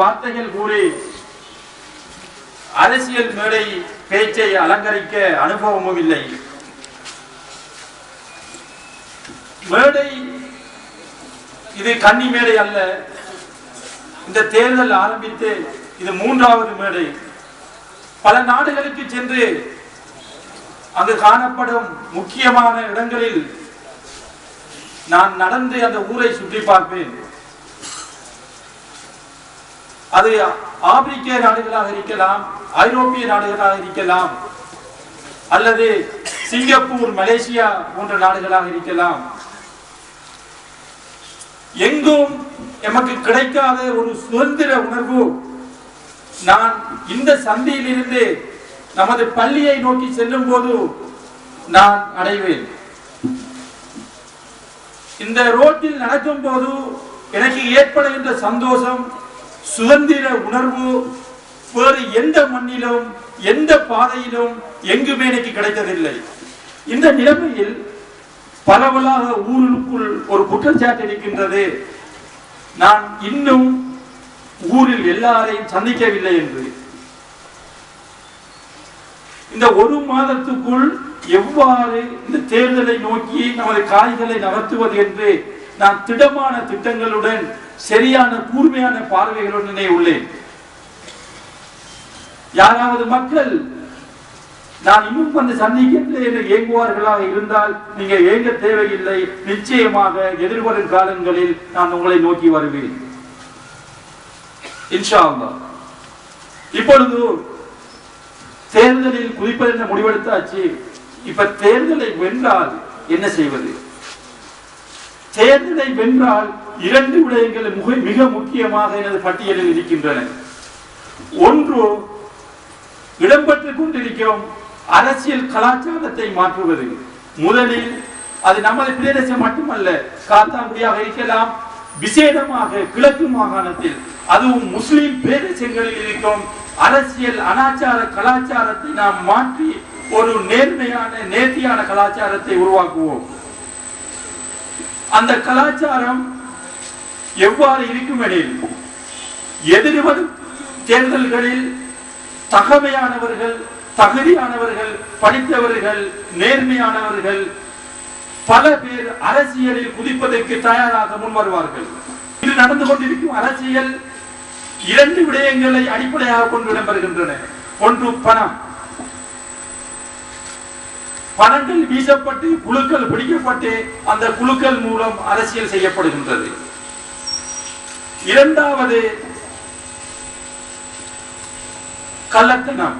வார்த்தைகள் கூறி அரசியல் மேடை பேச்சை அலங்கரிக்க அனுபவமும் இல்லை. மேடை இது கன்னி மேடை அல்ல. இந்த தேர்தல் ஆரம்பித்து இது மூன்றாவது மேடை. பல நாடுகளுக்கு சென்று அங்கு காணப்படும் முக்கியமான இடங்களில் நான் நடந்து அந்த ஊரை சுற்றி பார்ப்பேன். அது ஆப்பிரிக்க நாடுகளாக இருக்கலாம் ஐரோப்பிய நாடுகளாக இருக்கலாம் அல்லது சிங்கப்பூர் மலேசியா போன்ற நாடுகளாக இருக்கலாம். எங்கும் எமக்கு கிடைக்காத ஒரு சுதந்திர உணர்வு நான் இந்த சந்தியிலிருந்து நமது பள்ளியை நோக்கி செல்லும் போது நான் அடைவேன். இந்த ரோட்டில் நடக்கும் போது எனக்கு ஏற்படுகின்ற சந்தோஷம் சுதந்திர உணர்வு வேறு எந்த மண்ணிலும் எந்த பாதையிலும் எங்குமே எனக்கு கிடைத்ததில்லை. இந்த நிலைமையில் பரவலாக ஊருக்குள் ஒரு குற்றச்சாட்டு இருக்கின்றது. நான் இன்னும் ஊரில் எல்லாரையும் சந்திக்கவில்லை என்று. இந்த ஒரு மாதத்துக்குள் எவ்வாறு இந்த தேர்தலை நோக்கி நமது காய்களை நகர்த்துவது என்று நான் திடமான திட்டங்களுடன் சரியான கூர்மையான பார்வைகளுடனே உள்ளேன். யாராவது மக்கள் நான் இன்னும் வந்து சந்திக்கவில்லை என்று ஏங்குவார்களாக இருந்தால் நீங்க ஏங்க தேவையில்லை. நிச்சயமாக எதிர்வரும் காலங்களில் நான் உங்களை நோக்கி வருவேன். இன்ஷா இப்பொழுது தேர்தலில் குதிப்பது என்ற முடிவெடுத்தாச்சு? இப்ப தேர்தலை வென்றால் என்ன செய்வது? தேர்தலை வென்றால் இரண்டு விடயங்கள் மிக மிக முக்கியமாக எனது பட்டியலில் இருக்கின்றன. ஒன்று இடம்பெற்றுக் கொண்டிருக்கிறோம். அரசியல் கலாச்சாரத்தை மாற்றுவது. முதலில் அது நமது பிரதேசம் மட்டுமல்ல காத்தாங்குடியாக இருக்கலாம் விசேடமாக கிழக்கு மாகாணத்தில். அதுவும் முஸ்லிம் பிரதேசங்களில் இருக்கும். அரசியல் அனாச்சார கலாச்சாரத்தை நாம் மாற்றி ஒரு நேர்மையான நேர்த்தியான கலாச்சாரத்தை உருவாக்குவோம். அந்த கலாச்சாரம் எவ்வாறு இருக்கும் எனில் எதிர்வரும் தேர்தல்களில் தகவையானவர்கள் தகுதியானவர்கள் படித்தவர்கள் நேர்மையானவர்கள் பல பேர் அரசியலில் குதிப்பதற்கு தயாராக முன் வருவார்கள் இது நடந்து கொண்டிருக்கும் அரசியல் இரண்டு விடயங்களை அடிப்படையாக கொண்டு இடம்பெறுகின்றன ஒன்று பணம். பணங்கள் வீசப்பட்டு குழுக்கள் பிடிக்கப்பட்டு அந்த குழுக்கள் மூலம் அரசியல் செய்யப்படுகின்றது. இரண்டாவது கள்ளத்தனம்.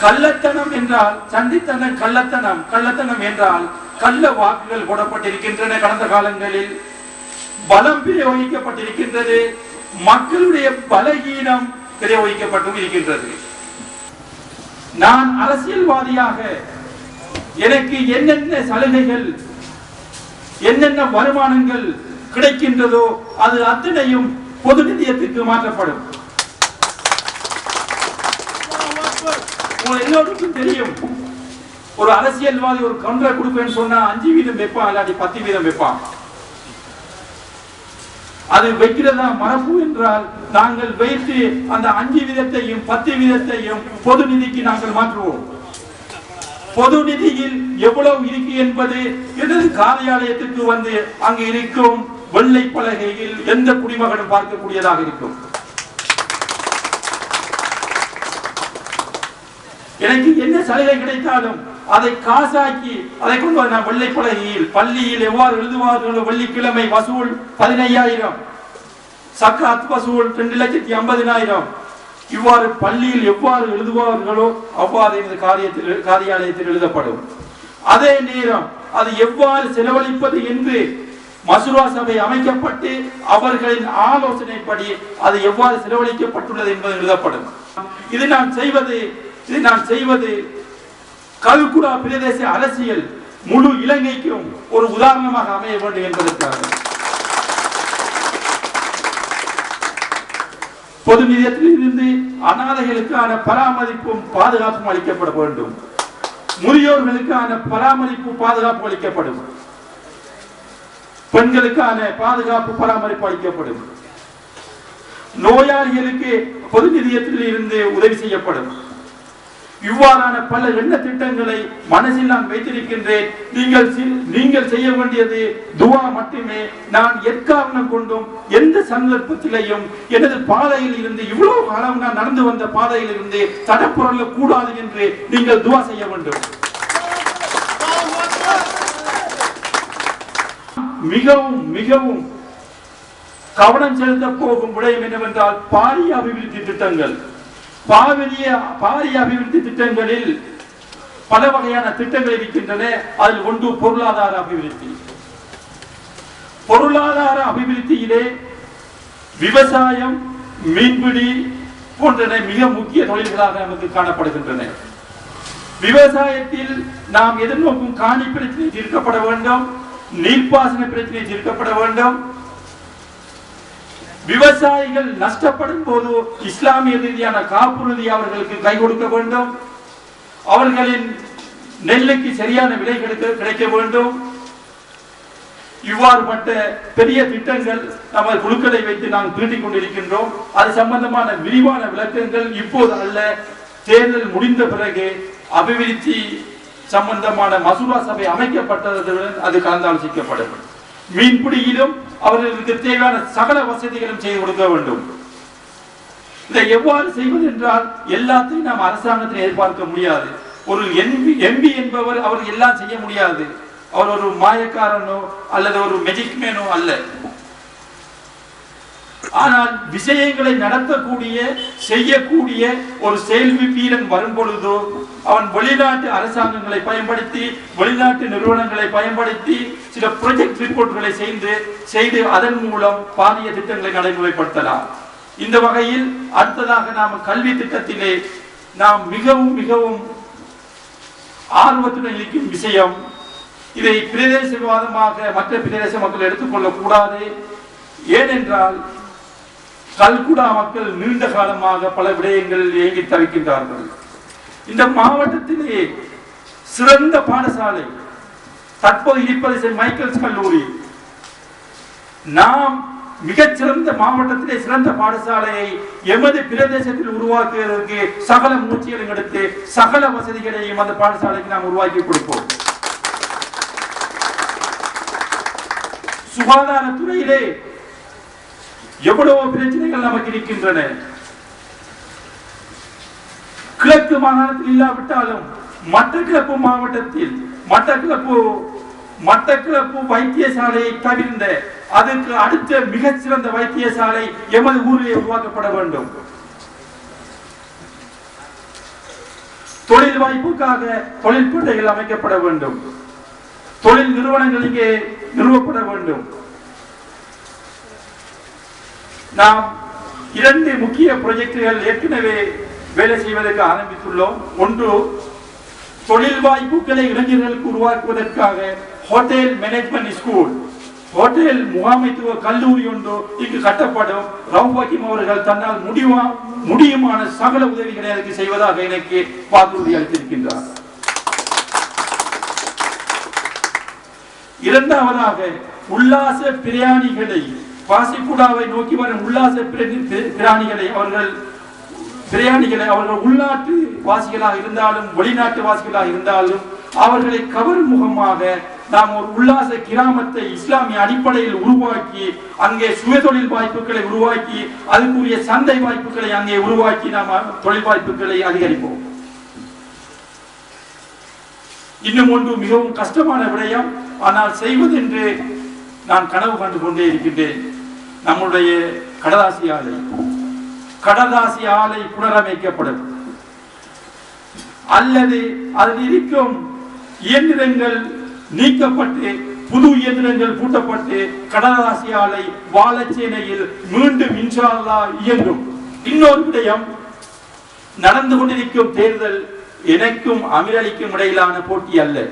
கள்ளத்தனம். என்றால் சண்டித்தனம் கள்ளத்தனம். கள்ளத்தனம் என்றால் கள்ள வாக்குகள் போடப்பட்டிருக்கின்றன கடந்த காலங்களில். பலம் பிரயோகிக்கப்பட்டிருக்கின்றது. மக்களுடைய பலகீனம் பிரயோகிக்கப்பட்டும் இருக்கின்றது. நான் அரசியல்வாதியாக எனக்கு என்னென்ன சலுகைகள் என்னென்ன வருமானங்கள் கிடைக்கின்றதோ அது அத்தனையும் பொது நிதியத்திற்கு மாற்றப்படும் எல்லோருக்கும் தெரியும். ஒரு அரசியல்வாதி ஒரு கவுண்டரை கொடுப்பேன்னு சொன்னா அஞ்சு வீதம் வைப்பான் இல்லாட்டி பத்து வீதம் வைப்பான். அது வைக்கிறதா மரபு என்றால் நாங்கள் வைத்து அந்த அஞ்சு வீதத்தையும் பத்து வீதத்தையும் பொது நிதிக்கு நாங்கள் மாற்றுவோம். பொது நிதியில் எவ்வளவு இருக்கு என்பது எனது காரியாலயத்துக்கு வந்து அங்கு இருக்கும் வெள்ளை பலகையில் எந்த குடிமகனும் பார்க்கக்கூடியதாக இருக்கும். எனக்கு என்ன சலுகை கிடைத்தாலும் அதை காசாக்கி அதை கொண்டு வர நான் வெள்ளை பலகையில் பள்ளியில் எவ்வாறு எழுதுவார்களோ வெள்ளிக்கிழமை வசூல் பதினையாயிரம். சக்காத் வசூல் ரெண்டு லட்சத்தி ஐம்பதினாயிரம். இவ்வாறு பள்ளியில் எவ்வாறு எழுதுவார்களோ அவ்வாறு இந்த காரியத்தில் காரியாலயத்தில் எழுதப்படும். அதே நேரம் அது எவ்வாறு செலவழிப்பது என்று மசுரா சபை அமைக்கப்பட்டு அவர்களின் ஆலோசனைப்படி அது எவ்வாறு செலவழிக்கப்பட்டுள்ளது என்பது எழுதப்படும். இது நான் செய்வது இது நான் செய்வது கல்குடா பிரதேச அரசியல் முழு இலங்கைக்கும் ஒரு உதாரணமாக அமைய வேண்டும் என்பதற்காக. பொது நிதியத்தில் இருந்து அனாதைகளுக்கான பராமரிப்பும் பாதுகாப்பும் அளிக்கப்பட வேண்டும். முதியோர்களுக்கான பராமரிப்பு பாதுகாப்பு அளிக்கப்படும். பெண்களுக்கான பாதுகாப்பு பராமரிப்பு அளிக்கப்படும். நோயாளிகளுக்கு பொது நிதியத்தில் இருந்து உதவி செய்யப்படும். இவ்வாறான பல எண்ண திட்டங்களை மனசில் நான் வைத்திருக்கின்றேன். நீங்கள் நீங்கள் செய்ய வேண்டியது துவா மட்டுமே. நான் எற்காரணம் கொண்டும் எந்த சந்தர்ப்பத்திலையும் எனது பாதையில் இருந்து இவ்வளவு காலம் நான் நடந்து வந்த பாதையில் இருந்து தடப்புரல கூடாது என்று நீங்கள் துவா செய்ய வேண்டும். மிகவும் மிகவும் கவனம் செலுத்த போகும் விடயம் என்னவென்றால் பாரிய அபிவிருத்தி திட்டங்கள். பாரிய பாரிய அபிவிருத்தி திட்டங்களில் பல வகையான திட்டங்கள் இருக்கின்றன. அதில் ஒன்று பொருளாதார அபிவிருத்தி. பொருளாதார அபிவிருத்தியிலே விவசாயம் மீன்பிடி போன்றன மிக முக்கிய தொழில்களாக நமக்கு காணப்படுகின்றன. விவசாயத்தில் நாம் எதிர்நோக்கும் காணி பிரச்சனை தீர்க்கப்பட வேண்டும். நீர்ப்பாசன பிரச்சனை தீர்க்கப்பட வேண்டும். விவசாயிகள் நஷ்டப்படும் போது இஸ்லாமிய ரீதியான காப்புறுதி அவர்களுக்கு கை கொடுக்க வேண்டும். அவர்களின் நெல்லுக்கு சரியான விலை கிடைக்க கிடைக்க வேண்டும். இவ்வாறுபட்ட பெரிய திட்டங்கள் நமது குழுக்களை வைத்து நாம் தீட்டிக் கொண்டிருக்கின்றோம். அது சம்பந்தமான விரிவான விளக்கங்கள் இப்போது அல்ல. தேர்தல் முடிந்த பிறகு அபிவிருத்தி சம்பந்தமான மசூரா சபை அமைக்கப்பட்டதுடன் அது கலந்தாலோசிக்கப்படும். மீன்பிடியிலும் அவர்களுக்கு தேவையான சகல வசதிகளும் செய்து கொடுக்க வேண்டும். இதை எவ்வாறு செய்வது என்றால் எல்லாத்தையும் நாம் அரசாங்கத்தில் எதிர்பார்க்க முடியாது. ஒரு எம்பி எம்பி என்பவர் அவர் எல்லாம் செய்ய முடியாது. அவர் ஒரு மாயக்காரனோ அல்லது ஒரு மெஜிக் மேனோ அல்ல. ஆனால் விஷயங்களை நடத்தக்கூடிய செய்யக்கூடிய ஒரு செயல்வி வீரன் வரும் பொழுதோ அவன் வெளிநாட்டு அரசாங்கங்களை பயன்படுத்தி வெளிநாட்டு நிறுவனங்களை பயன்படுத்தி சில ப்ரொஜெக்ட் ரிப்போர்ட்களை செய்து செய்து அதன் மூலம் பாரிய திட்டங்களை நடைமுறைப்படுத்தலாம். இந்த வகையில் அடுத்ததாக நாம் கல்வி திட்டத்திலே நாம் மிகவும் மிகவும் ஆர்வத்துடன் இருக்கும் விஷயம் இதை பிரதேசவாதமாக மற்ற பிரதேச மக்கள் எடுத்துக்கொள்ளக்கூடாது. ஏனென்றால் கல்குடா மக்கள் நீண்ட காலமாக பல விடயங்கள் இயங்கி தவிக்கின்றார்கள். இந்த மாவட்டத்திலே சிறந்த பாடசாலை தற்போது இருப்பது மைக்கேல்ஸ் கல்லூரி. நாம் மிகச்சிறந்த மாவட்டத்திலே சிறந்த பாடசாலையை எமது பிரதேசத்தில் உருவாக்குவதற்கு சகல முயற்சிகளையும் எடுத்து சகல வசதிகளையும் அந்த பாடசாலைக்கு நாம் உருவாக்கி கொடுப்போம். சுகாதாரத்துறையிலே எவ்வளவு பிரச்சனைகள் நமக்கு இருக்கின்றன. கிழக்கு மாகாணத்தில் இல்லாவிட்டாலும் மட்டக்கிழப்பு மாவட்டத்தில் மட்டக்கிழப்பு மட்டக்கிழப்பு வைத்தியசாலையை தவிர்ந்த அதுக்கு அடுத்த மிகச்சிறந்த வைத்தியசாலை எமது ஊரிலே உருவாக்கப்பட வேண்டும். தொழில் வாய்ப்புக்காக தொழிற்பேட்டைகள் அமைக்கப்பட வேண்டும். தொழில் நிறுவனங்கள் இங்கே நிறுவப்பட வேண்டும். நாம் இரண்டு முக்கிய ப்ரொஜெக்டுகள் ஏற்கனவே வேலை செய்வதற்கு ஆரம்பித்துள்ளோம். ஒன்று தொழில் வாய்ப்புகளை இளைஞர்களுக்கு உருவாக்குவதற்காக ஹோட்டல் மேனேஜ்மெண்ட் ஸ்கூல் ஹோட்டல் முகாமைத்துவ கல்லூரி ஒன்று இங்கு கட்டப்படும். ரவுபாக்கிம் அவர்கள் தன்னால் முடிவா முடியுமான சகல உதவிகளை அதற்கு செய்வதாக எனக்கு வாக்குறுதி அளித்திருக்கின்றார். இரண்டாவதாக உல்லாச பிரயாணிகளை பாசிக்குடாவை நோக்கி வரும் உல்லாச பிராணிகளை அவர்கள் பிரயாணிகளை அவர்கள் உள்நாட்டு வாசிகளாக இருந்தாலும் வெளிநாட்டு வாசிகளாக இருந்தாலும் அவர்களை கவரும் முகமாக நாம் ஒரு உல்லாச கிராமத்தை இஸ்லாமிய அடிப்படையில் உருவாக்கி அங்கே சுயதொழில் வாய்ப்புகளை உருவாக்கி அதுக்குரிய சந்தை வாய்ப்புகளை அங்கே உருவாக்கி நாம் தொழில் வாய்ப்புகளை அதிகரிப்போம். இன்னும் ஒன்று மிகவும் கஷ்டமான விடயம் ஆனால் செய்வதென்று நான் கனவு கண்டு கொண்டே இருக்கின்றேன். நம்முடைய கடதாசி ஆலை. கடதாசி ஆலை புனரமைக்கப்படும். அல்லது அதில் இருக்கும் இயந்திரங்கள் நீக்கப்பட்டு புது இயந்திரங்கள் பூட்டப்பட்டு கடதாசி ஆலை வாழச்சேனையில் மீண்டும் இன்ஷால்லா இயங்கும். இன்னொரு விடயம் நடந்து கொண்டிருக்கும் தேர்தல் எனக்கும் அமிரலிக்கும் இடையிலான போட்டி அல்ல.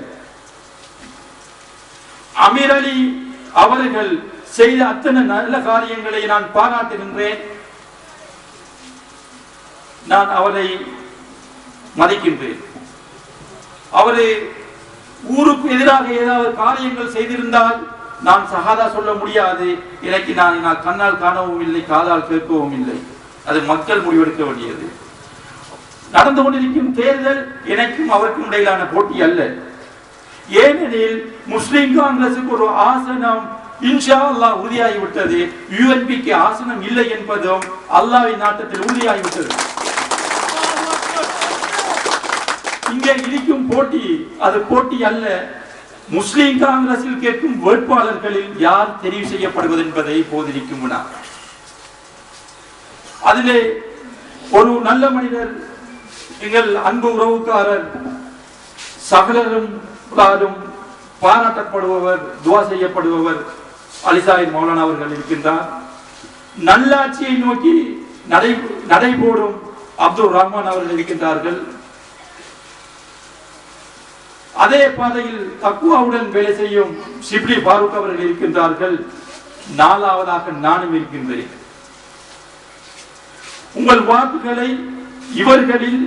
அமிரலி அவர்கள் செய்த அத்தனை நல்ல காரியங்களை நான் பாராட்டுகின்றேன் நான் அவரை மதிக்கின்றேன். அவரு ஊருக்கு எதிராக ஏதாவது காரியங்கள் செய்திருந்தால் நான் சகாதா சொல்ல முடியாது. எனக்கு நான் நான் கண்ணால் காணவும் இல்லை காதால் கேட்கவும் இல்லை. அது மக்கள் முடிவெடுக்க வேண்டியது. நடந்து கொண்டிருக்கும் தேர்தல் எனக்கும் அவருக்கும் இடையிலான போட்டி அல்ல. ஏனெனில் முஸ்லிம் காங்கிரசுக்கு ஒரு ஆசனம் இன்ஷா அல்லாஹ் உறுதியாகிவிட்டது. யூஎன்பிக்கு ஆசனம் இல்லை என்பதும் அல்லாவின் நாட்டத்தில் உறுதியாகிவிட்டது. இங்கே இருக்கும் போட்டி அது போட்டி அல்ல. முஸ்லிம் காங்கிரஸில் கேட்கும் வேட்பாளர்களில் யார் தெரிவு செய்யப்படுவது என்பதை போதிருக்கும் வினா. அதிலே ஒரு நல்ல மனிதர் எங்கள் அன்பு உறவுக்காரர் சகலரும் பாராட்டப்படுபவர் துவா செய்யப்படுபவர் அலிசாயின் மௌலானா அவர்கள் இருக்கின்றார். நல்லாட்சியை நோக்கி நடை நடைபோடும் அப்துல் ரஹ்மான் அவர்கள் இருக்கின்றார்கள். அதே பாதையில் தக்குவாவுடன் வேலை செய்யும் ஷிப்லி பாரூக் அவர்கள் இருக்கின்றார்கள். நாலாவதாக நானும் இருக்கின்றேன். உங்கள் வாக்குகளை இவர்களில்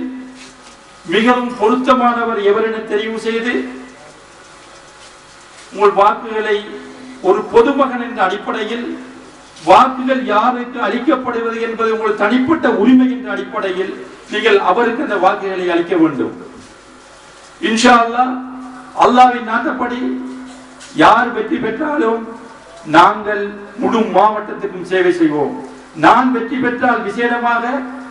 மிகவும் பொருத்தமானவர் எவர் என தெரிவு செய்து உங்கள் வாக்குகளை ஒரு பொதுமகன் என்ற அடிப்படையில் வாக்குகள் யாருக்கு அளிக்கப்படுவது என்பது உங்கள் தனிப்பட்ட உரிமை என்ற அடிப்படையில் நீங்கள் அவருக்கு அந்த வாக்குகளை அளிக்க வேண்டும். இன்ஷா அல்லாஹ் அல்லாவின் நாட்டப்படி யார் வெற்றி பெற்றாலும் நாங்கள் முழு மாவட்டத்துக்கும் சேவை செய்வோம். நான் வெற்றி பெற்றால் விசேடமாக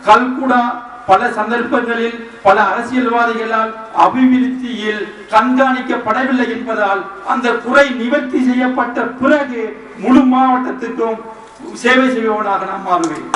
கல்குடா பல சந்தர்ப்பங்களில் பல அரசியல்வாதிகளால் அபிவிருத்தியில் கண்காணிக்கப்படவில்லை என்பதால் அந்த குறை நிவர்த்தி செய்யப்பட்ட பிறகு முழு மாவட்டத்துக்கும் சேவை செய்பவனாக நான் மாறுவேன்.